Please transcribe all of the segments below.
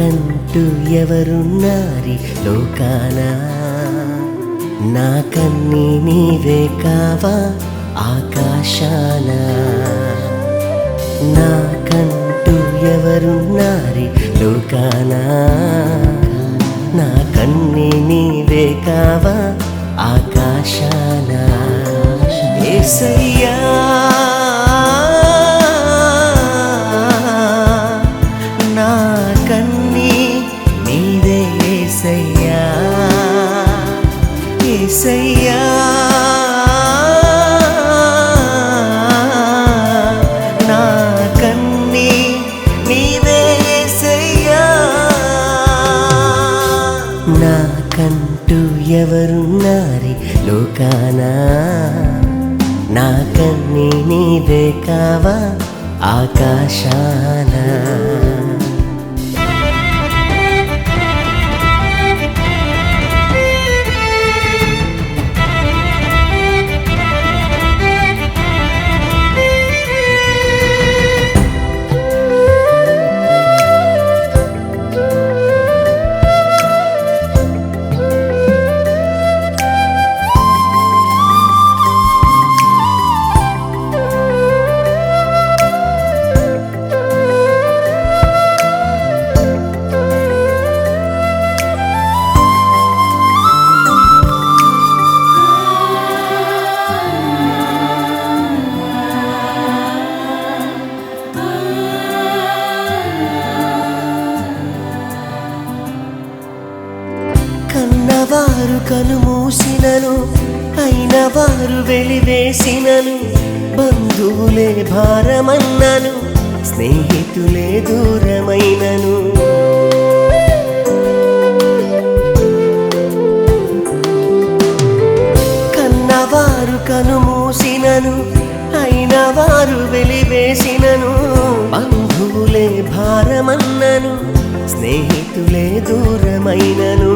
నాకంటూ ఎవరున్నారి లోకాన? నాకన్ని నీవే కావా ఆకాశాన? నాకంటూ ఎవరున్నారి లోకాన? నాకన్ని నీవే కావా ఆకాశాన? ఏసయ్యా! నాకంటూ ఎవరున్నారి లోకానా? నాకన్నీ నీవే కావా ఆకాశానా? కనుమూసినను అయిన వారు వెలివేసినను. బంధువులే భారమన్నాను స్నేహితులే దూరమైనను. కన్నవారు కనుమూసినను అయిన వారు వెలివేసినను. బంధువులే భారమన్నను స్నేహితులే దూరమైనను.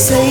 ఏసయ్యా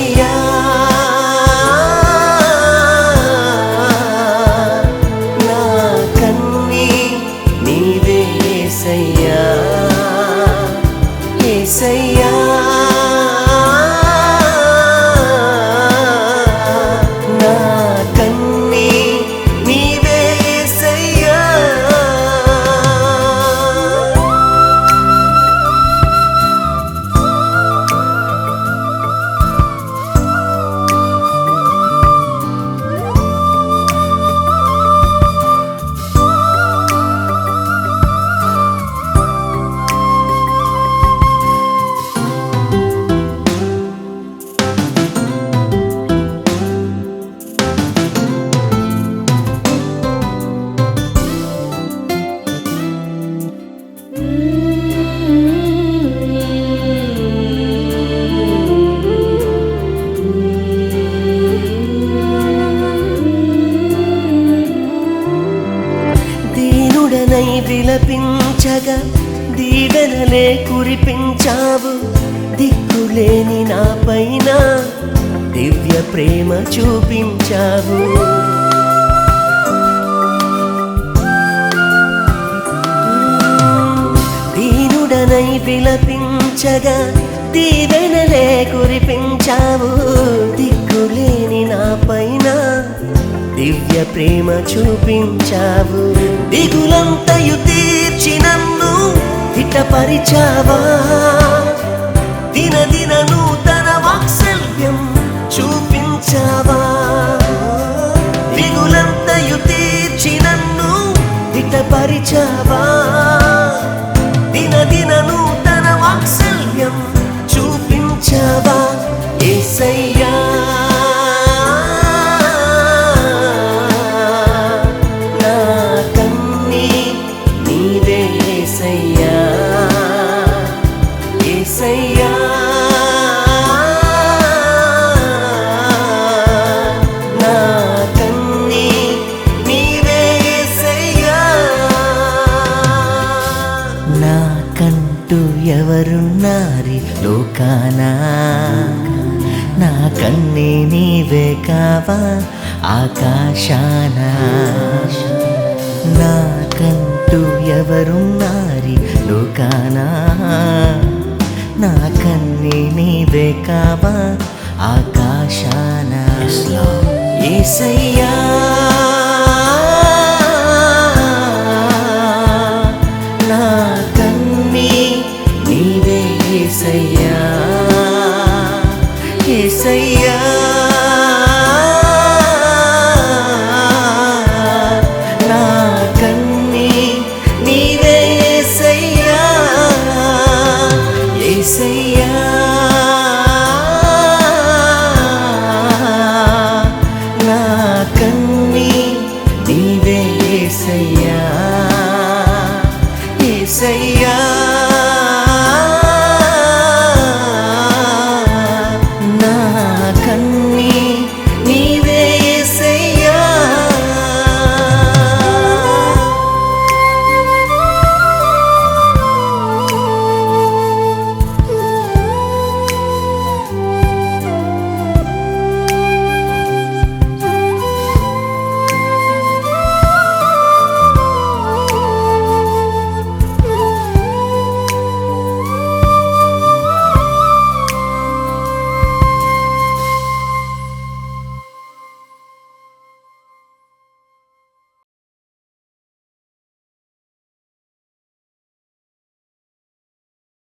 విలపించగా దీవెనలే కురిపించావు. దిక్కులేని నా పైన దివ్య ప్రేమ చూపించావు. దీనుడనై విలపించగా దీవెనలే కురిపించావు. దిక్కులేని నా పైన దివ్య ప్రేమ చూపించావు. దిగులంతయు తీర్చి నన్ను హితపరిచావా దిన దిన నూతన వాత్సల్యం చూపించావా? దిగులంతయు తీర్చి నన్ను హితపరిచావా లోకాన? నా కన్నీ నీవే కావా? ఆకాశాన? నాకంటూ ఎవరున్నారి లోకాన? నా కన్నీ నీవే కావా? ఆకాశాన? ఏసయ్యా! ఏసయ్యా ఏసయ్యా నా కన్నీ నీవే ఏసయ్యా